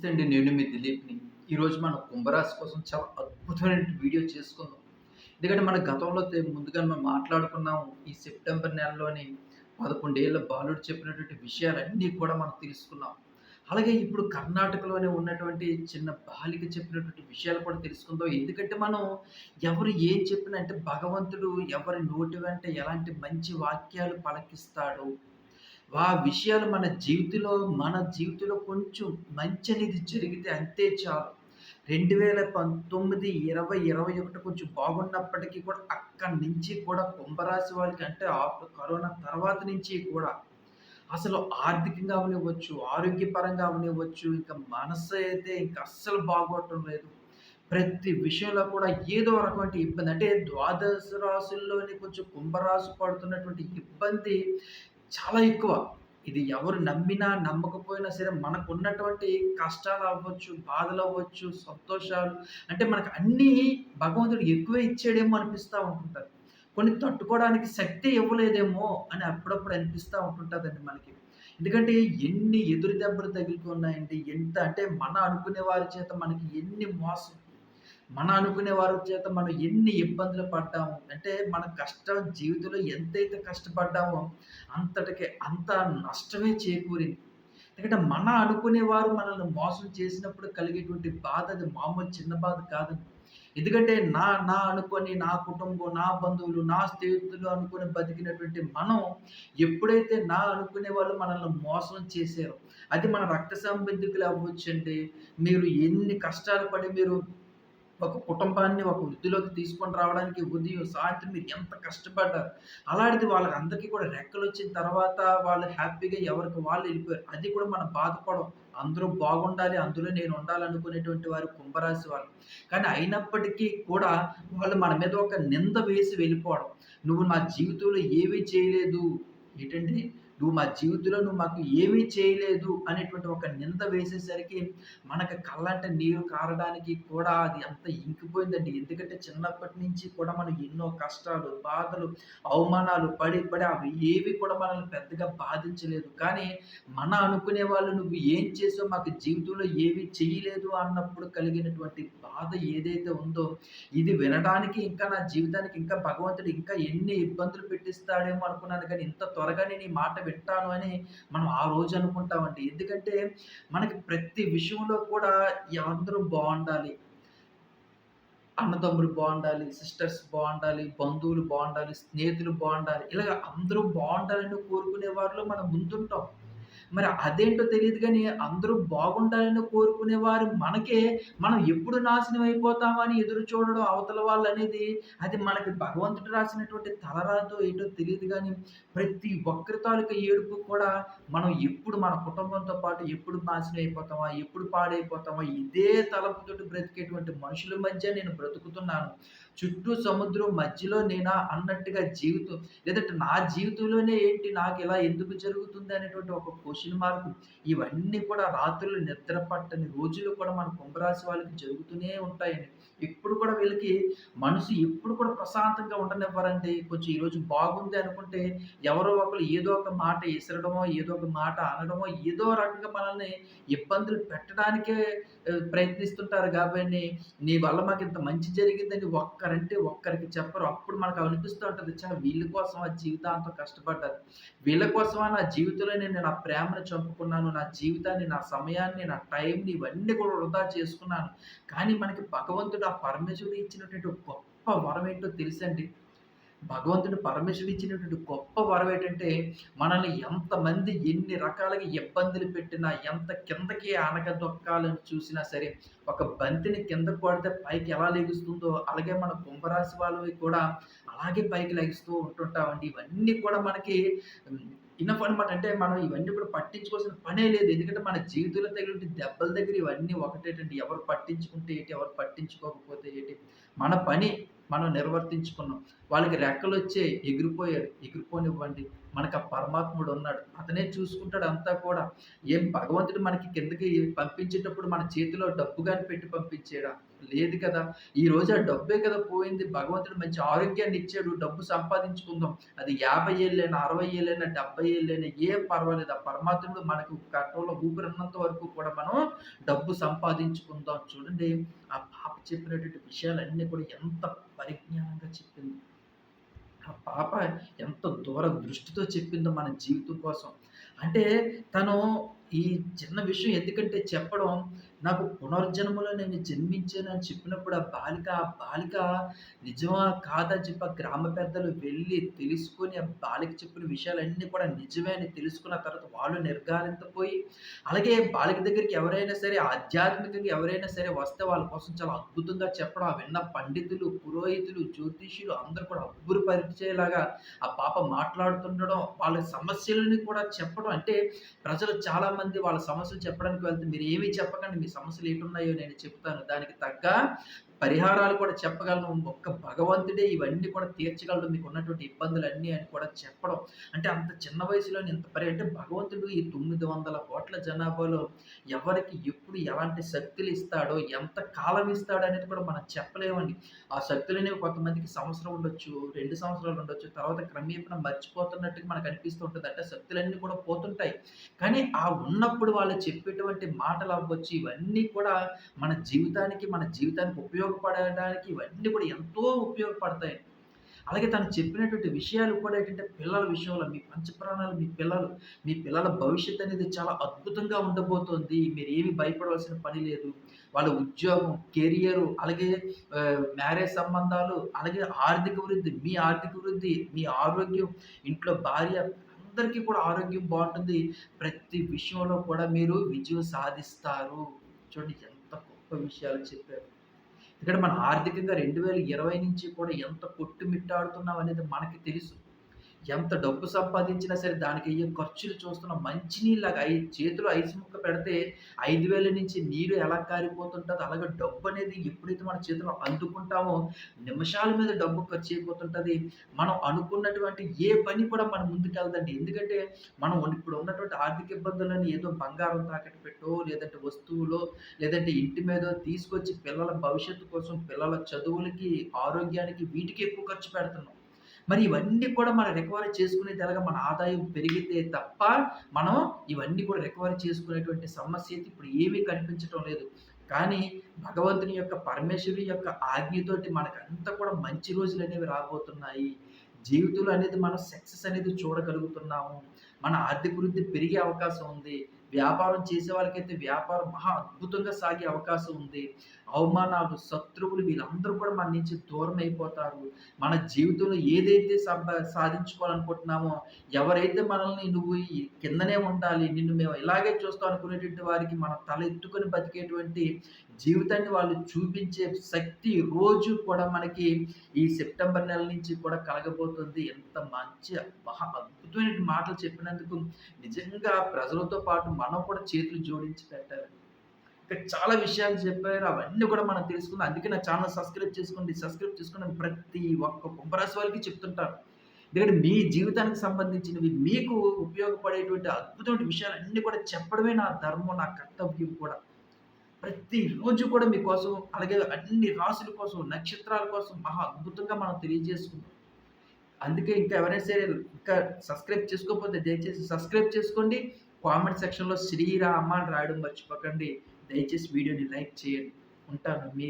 నమస్తే అండి నేను మీ దిలీప్ని. ఈరోజు మనం కుంభరాశి కోసం చాలా అద్భుతమైన వీడియో చేసుకుందాం. ఎందుకంటే మన గతంలో ముందుగా మనం మాట్లాడుకున్నాం ఈ సెప్టెంబర్ నెలలోని పదకొండేళ్ళ బాలుడు చెప్పినటువంటి విషయాలన్నీ కూడా మనం తెలుసుకున్నాం. అలాగే ఇప్పుడు కర్ణాటకలోనే ఉన్నటువంటి చిన్న బాలిక చెప్పినటువంటి విషయాలు కూడా తెలుసుకుందాం. ఎందుకంటే మనం ఎవరు ఏం చెప్పినా అంటే భగవంతుడు ఎవరి నోటి వెంట ఎలాంటి మంచి వాక్యాలు పలకిస్తాడు ఆ విషయాలు మన జీవితంలో మన జీవితంలో కొంచెం మంచి అనేది జరిగితే అంతే చాలు. రెండు వేల పంతొమ్మిది ఇరవై ఇరవై ఒకటి కొంచెం బాగున్నప్పటికీ కూడా అక్కడి నుంచి కూడా కుంభరాశి వాళ్ళకి అంటే కరోనా తర్వాత నుంచి కూడా అసలు ఆర్థికంగా అవనివ్వచ్చు ఆరోగ్యపరంగా అవనివ్వచ్చు ఇంకా మనసు అయితే ఇంకా అస్సలు బాగోవటం లేదు. ప్రతి విషయంలో కూడా ఏదో రకమైన ఇబ్బంది. అంటే ద్వాదశ రాశుల్లోని కొంచెం కుంభరాశి పడుతున్నటువంటి ఇబ్బంది చాలా ఎక్కువ. ఇది ఎవరు నమ్మినా, నమ్మకపోయినా సరే మనకు ఉన్నటువంటి కష్టాలు అవ్వచ్చు, బాధలు అవ్వచ్చు సంతోషాలు అంటే మనకు అన్నీ భగవంతుడు ఎక్కువ ఇచ్చాడేమో అనిపిస్తూ ఉంటుంటుంది కొన్ని తట్టుకోవడానికి శక్తి ఇవ్వలేదేమో అని అప్పుడప్పుడు అనిపిస్తూ ఉంటుంటదండి మనకి. ఎందుకంటే ఎన్ని ఎదురు దెబ్బలు తగులుతున్నాయండి ఎంత అంటే మన అనుకునే వారి చేత మనకి ఎన్ని మోసం మన అనుకునే వారి చేత మనం ఎన్ని ఇబ్బందులు పడ్డాము. అంటే మన కష్టం జీవితంలో ఎంతైతే కష్టపడ్డామో అంతటికి అంత నష్టమే చేకూరింది. ఎందుకంటే మన అనుకునేవారు మనల్ని మోసం చేసినప్పుడు కలిగేటువంటి బాధ అది మామూలు చిన్న బాధ కాదు ఎందుకంటే నా నా అనుకొని నా కుటుంబం, నా బంధువులు, నా స్నేహితులు అనుకుని బతికినటువంటి మనం ఎప్పుడైతే నా అనుకునే వాళ్ళు మనల్ని మోసం చేశారో, అది మన రక్త సంబంధికులు అవ్వచ్చండి. మీరు ఎన్ని కష్టాలు పడి మీరు ఒక కుటుంబాన్ని ఒక వృద్ధిలోకి తీసుకొని రావడానికి ఉదయం, సాయంత్రం మీరు ఎంత కష్టపడ్డారు. అలాంటిది వాళ్ళకి అందరికీ కూడా రెక్కలు వచ్చిన తర్వాత వాళ్ళు హ్యాపీగా ఎవరికి వాళ్ళు వెళ్ళిపోయారు అది కూడా మనం బాధపడం. అందరూ బాగుండాలి, అందులో నేను ఉండాలనుకునేటువంటి వారు కుంభరాశి వాళ్ళు. కానీ అయినప్పటికీ కూడా వాళ్ళు మన మీద ఒక నింద వేసి వెళ్ళిపోవడం. నువ్వు నా జీవితంలో ఏమీ చేయలేదు. ఏటండి? నువ్వు మా జీవితంలో నువ్వు మాకు ఏమీ చేయలేదు అనేటువంటి ఒక నింద వేసేసరికి మనకు కళ్ళంట నీరు కారడానికి కూడా అది అంత ఇంకిపోయిందండి. ఎందుకంటే చిన్నప్పటి నుంచి కూడా మనం ఎన్నో కష్టాలు, బాధలు, అవమానాలు పడి, పడి అవి ఏవి కూడా మనల్ని పెద్దగా బాధించలేదు. కానీ మన అనుకునే వాళ్ళు నువ్వు ఏం చేసావు మాకు జీవితంలో ఏవి చేయలేదు అన్నప్పుడు కలిగినటువంటి బాధ ఏదైతే ఉందో ఇది వినడానికి ఇంకా నా జీవితానికి ఇంకా భగవంతుడు ఇంకా ఎన్ని ఇబ్బందులు పెట్టిస్తాడేమో అనుకున్నాను కానీ ఇంత త్వరగా నేను ఈ మాట పెట్టాను అని మనం ఆ రోజు అనుకుంటామండి. ఎందుకంటే మనకి ప్రతి విషయంలో కూడా అందరూ బాగుండాలి అన్నదమ్ములు బాగుండాలి సిస్టర్స్ బాగుండాలి బంధువులు బాగుండాలి స్నేహితులు బాగుండాలి ఇలాగ అందరూ బాగుండాలని కోరుకునే వారిలో మనం ముందుంటాం. మరి అదేంటో తెలియదు కానీ అందరూ బాగుండాలని కోరుకునేవారు మనకే, మనం ఎప్పుడు నాశనం అయిపోతామని ఎదురు చూడడం అవతల వాళ్ళు అనేది అది మనకి భగవంతుడు రాసినటువంటి తలరాతో ఏంటో తెలియదు కానీ ప్రతి ఒక్కరి తాలూకా ఏడుపు కూడా మనం ఎప్పుడు మన కుటుంబంతో పాటు ఎప్పుడు నాశనం అయిపోతామా? ఎప్పుడు పాడైపోతామా? ఇదే తలపుతోటి బ్రతికేటువంటి మనుషుల మధ్య నేను బ్రతుకుతున్నాను. చుట్టూ సముద్రం మధ్యలో నేనా అన్నట్టుగా జీవితం లేదంటే నా జీవితంలోనే ఏంటి నాకు ఇలా ఎందుకు జరుగుతుంది అనేటువంటి ఒక క్వెషన్ మార్క్ ఇవన్నీ కూడా రాత్రులు నిద్ర పట్టని రోజులు కూడా మన కుంభరాశి వాళ్ళకి జరుగుతూనే ఉంటాయండి. ఎప్పుడు కూడా వీళ్ళకి మనసు ఎప్పుడు కూడా ప్రశాంతంగా ఉండనివ్వరండి. కొంచెం ఈరోజు బాగుంది అనుకుంటే ఎవరో ఒకరు ఏదో ఒక మాట ఇసరడమో, ఏదో ఒక మాట అనడమో, ఏదో రకంగా మనల్ని ఇబ్బందులు పెట్టడానికే ప్రయత్నిస్తుంటారు కాబట్టి నీ వల్ల మాకు ఇంత మంచి జరిగిందని ఒక్కరంటే ఒక్కరికి చెప్పరు. అప్పుడు మనకు అనిపిస్తూ ఉంటుంది చాలా వీళ్ళ ఆ జీవితాంతం కష్టపడ్డారు. వీళ్ళ కోసమా నా జీవితంలో నేను నా ప్రేమను చంపుకున్నాను. నా జీవితాన్ని, నా సమయాన్ని, నా టైంని ఇవన్నీ కూడా వృధా చేసుకున్నాను. కానీ మనకి భగవంతుడు పరమేశ్వరుడు ఇచ్చినటువంటి గొప్ప వరం ఏంటో తెలుసండి? భగవంతుడు పరమేశ్వరుడు ఇచ్చినటువంటి గొప్ప వరం ఏంటంటే, మనల్ని ఎంతమంది ఎన్ని రకాలుగా ఇబ్బందులు పెట్టినా, ఎంత కిందకి అణగదొక్కాలని చూసినా సరే, ఒక బంతిని కిందకు కొడితే పైకి ఎలా లెగుస్తుందో, అలాగే మన కుంభరాశి వాళ్ళవి కూడా అలాగే పైకి లగిస్తూ ఉంటుంటామండి. ఇవన్నీ కూడా మనకి హ్మ్, ఇనఫ్ అనమాట. అంటే మనం ఇవన్నీ కూడా పట్టించుకోవాల్సిన పనే లేదు. ఎందుకంటే మన జీవితంలో తగిలిన దెబ్బల దగ్గర ఇవన్నీ ఒకటేటండి. ఎవరు పట్టించుకుంటే ఏంటి ఎవరు పట్టించుకోకపోతే ఏంటి మన పని మనం నిర్వర్తించుకున్నాం. వాళ్ళకి రెక్కలు వచ్చే ఎగిరిపోయారు. ఎగిరిపోనివ్వండి. మనకు ఆ పరమాత్ముడు ఉన్నాడు. అతనే చూసుకుంటాడు అంతా కూడా. ఏం భగవంతుడు మనకి కిందకి పంపించేటప్పుడు మన చేతిలో డబ్బు కానీ పెట్టి పంపించేయడా లేదు కదా. ఈ రోజు ఆ డబ్బే కదా పోయింది. భగవంతుడు మంచి ఆరోగ్యాన్ని ఇచ్చాడు. డబ్బు సంపాదించుకుందాం. అది యాభై ఏళ్ళైనా అరవై ఏళ్ళైనా డెబ్బై ఏళ్ళైనా ఏం పర్వాలేదు. ఆ పరమాత్ముడు మనకు కట్టంలో ఊపిరిన్నంత వరకు కూడా మనం డబ్బు సంపాదించుకుందాం. చూడండి ఆ పాప చెప్పినటువంటి విషయాలన్నీ కూడా ఎంత పరిజ్ఞానంగా చెప్పింది. ఆ పాప ఎంత దూర దృష్టితో చెప్పిందో మన జీవితం కోసం. అంటే తను ఈ చిన్న విషయం ఎందుకంటే చెప్పడం నాకు పునర్జన్మలో నేను జన్మించానని చెప్పినప్పుడు ఆ బాలిక ఆ బాలిక నిజమా కాదని చెప్పి ఆ గ్రామ పెద్దలు వెళ్ళి తెలుసుకొని ఆ బాలిక చెప్పిన విషయాలన్నీ కూడా నిజమే అని తెలుసుకున్న తర్వాత వాళ్ళు నిర్ధారింతపోయి అలాగే బాలిక దగ్గరికి ఎవరైనా సరే ఆధ్యాత్మికంగా ఎవరైనా సరే వస్తే వాళ్ళ కోసం చాలా అద్భుతంగా చెప్పడం ఆ విన్న పండితులు పురోహితులు జ్యోతిష్యులు అందరూ కూడా అబ్బురుపరిచేలాగా ఆ పాప మాట్లాడుతుండడం వాళ్ళ సమస్యలని కూడా చెప్పడం. అంటే ప్రజలు చాలా మంది వాళ్ళ సమస్యలు చెప్పడానికి వెళ్తే మీరు ఏమీ చెప్పకండి మీ సమస్యలు ఏంటున్నాయో నేను చెప్తాను. దానికి తగ్గ పరిహారాలు కూడా చెప్పగలను. ఒక్క భగవంతుడే ఇవన్నీ కూడా తీర్చగలడు. మీకు ఉన్నటువంటి ఇబ్బందులన్నీ అని కూడా చెప్పడం. అంటే అంత చిన్న వయసులో ఇంత పరి అంటే భగవంతుడు ఈ తొమ్మిది వందల కోట్ల జనాభాలో ఎవరికి ఎప్పుడు ఎలాంటి శక్తులు ఇస్తాడో ఎంత కాలం ఇస్తాడో అనేది కూడా మనం చెప్పలేమండి. ఆ శక్తులు అనేవి కొంతమందికి సంవత్సరం ఉండొచ్చు రెండు సంవత్సరాలు ఉండొచ్చు తర్వాత క్రమేపణ మర్చిపోతున్నట్టుగా మనకు అనిపిస్తూ ఉంటుంది అంటే శక్తులన్నీ కూడా పోతుంటాయి. కానీ ఆ ఉన్నప్పుడు వాళ్ళు చెప్పేటువంటి మాటలు అవ్వచ్చు. ఇవన్నీ కూడా మన జీవితానికి మన జీవితానికి ఉపయోగపడడానికి ఇవన్నీ కూడా ఎంతో ఉపయోగపడతాయి. అలాగే తను చెప్పినటువంటి విషయాలు కూడా ఏంటంటే పిల్లల విషయంలో మీ పంచప్రాణాలు మీ పిల్లలు మీ పిల్లల భవిష్యత్తు అనేది చాలా అద్భుతంగా ఉండబోతోంది. మీరు ఏమి భయపడవలసిన పని లేదు. వాళ్ళ ఉద్యోగం కెరియరు అలాగే మ్యారేజ్ సంబంధాలు అలాగే ఆర్థిక వృద్ధి మీ ఆర్థిక వృద్ధి మీ ఆరోగ్యం ఇంట్లో భార్య అందరికీ కూడా ఆరోగ్యం బాగుంటుంది. ప్రతి విషయంలో కూడా మీరు విజయం సాధిస్తారు. చూడండి ఎంత గొప్ప విషయాలు చెప్పారు. ఇక్కడ మన ఆర్థికంగా రెండు వేల ఇరవై నుంచి కూడా ఎంత కొట్టుమిట్టాడుతున్నాం అనేది మనకి తెలుసు. ఎంత డబ్బు సంపాదించినా సరే దానికి అయ్యే ఖర్చులు చూస్తున్నాం మంచినీళ్ళగా ఐ చేతిలో ఐసు ముక్క పెడితే ఐదు వేల నుంచి నీరు ఎలా కారిపోతుంటుందో? అలాగే డబ్బు అనేది ఎప్పుడైతే మన చేతిలో అందుకుంటామో నిమిషాల మీద డబ్బు ఖర్చు అయిపోతుంటుంది. మనం అనుకున్నటువంటి ఏ పని కూడా మన ముందుకెళ్దండి ఎందుకంటే మనం ఇప్పుడు ఉన్నటువంటి ఆర్థిక ఇబ్బందులని ఏదో బంగారం తాకట్టు పెట్టో లేదంటే వస్తువులో లేదంటే ఇంటి మీద తీసుకొచ్చి పిల్లల భవిష్యత్తు కోసం పిల్లల చదువులకి ఆరోగ్యానికి వీటికి ఎక్కువ ఖర్చు పెడుతున్నాం. మరి ఇవన్నీ కూడా మనం రికవరీ చేసుకునే ఎలాగ మన ఆదాయం పెరిగితే తప్ప మనం ఇవన్నీ కూడా రికవరీ చేసుకునేటువంటి సమస్య అయితే ఇప్పుడు ఏమీ కనిపించడం లేదు. కానీ భగవంతుని యొక్క పరమేశ్వరి యొక్క ఆజ్ఞతోటి మనకంతా కూడా మంచి రోజులు అనేవి రాబోతున్నాయి. జీవితంలో అనేది మనం సక్సెస్ అనేది చూడగలుగుతున్నాము. మన ఆర్థిక వృద్ధి పెరిగే అవకాశం ఉంది. వ్యాపారం చేసే వాళ్ళకైతే వ్యాపారం మహా అద్భుతంగా సాగే అవకాశం ఉంది. అవమానాలు శత్రువులు వీళ్ళందరూ కూడా మన నుంచి దూరం అయిపోతారు. మన జీవితంలో ఏదైతే సంపా సాధించుకోవాలనుకుంటున్నామో ఎవరైతే మనల్ని నువ్వు కిందనే ఉండాలి నిన్ను మేము ఇలాగే చూస్తాం అనుకునేటువంటి వారికి మన తల ఎత్తుకొని బతికేటువంటి జీవితాన్ని వాళ్ళు చూపించే శక్తి రోజు కూడా మనకి ఈ సెప్టెంబర్ నెల నుంచి కూడా కలగబోతుంది. ఎంత మంచి మహా అద్భుతమైన మాటలు చెప్పినందుకు నిజంగా ప్రజలతో పాటు మనం కూడా చేతులు జోడించి పెట్టాలి ఇక్కడ చాలా విషయాలు చెప్పారు అవన్నీ కూడా మనం తెలుసుకుందాం. అందుకే నా ఛానల్ సబ్స్క్రైబ్ చేసుకోండి సబ్స్క్రైబ్ చేసుకోండి. ప్రతి ఒక్క కుంభరాశి వాళ్ళకి చెప్తుంటాను. ఎందుకంటే మీ జీవితానికి సంబంధించినవి మీకు ఉపయోగపడేటువంటి అద్భుతమైన విషయాలు అన్నీ కూడా చెప్పడమే నా ధర్మం నా కర్తవ్యం కూడా. ప్రతిరోజు కూడా మీకోసం అలాగే అన్ని రాసుల కోసం నక్షత్రాల కోసం మహా అద్భుతంగా మనం తెలియజేసుకుంటాం అందుకే ఇంకా ఎవరైనా సరే ఇంకా సబ్స్క్రైబ్ చేసుకోకపోతే దయచేసి సబ్స్క్రైబ్ చేసుకోండి. కామెంట్ సెక్షన్లో శ్రీరామ అని రాయడం మర్చిపోకండి. దయచేసి వీడియోని లైక్ చేయండి. ఉంటాను. మీ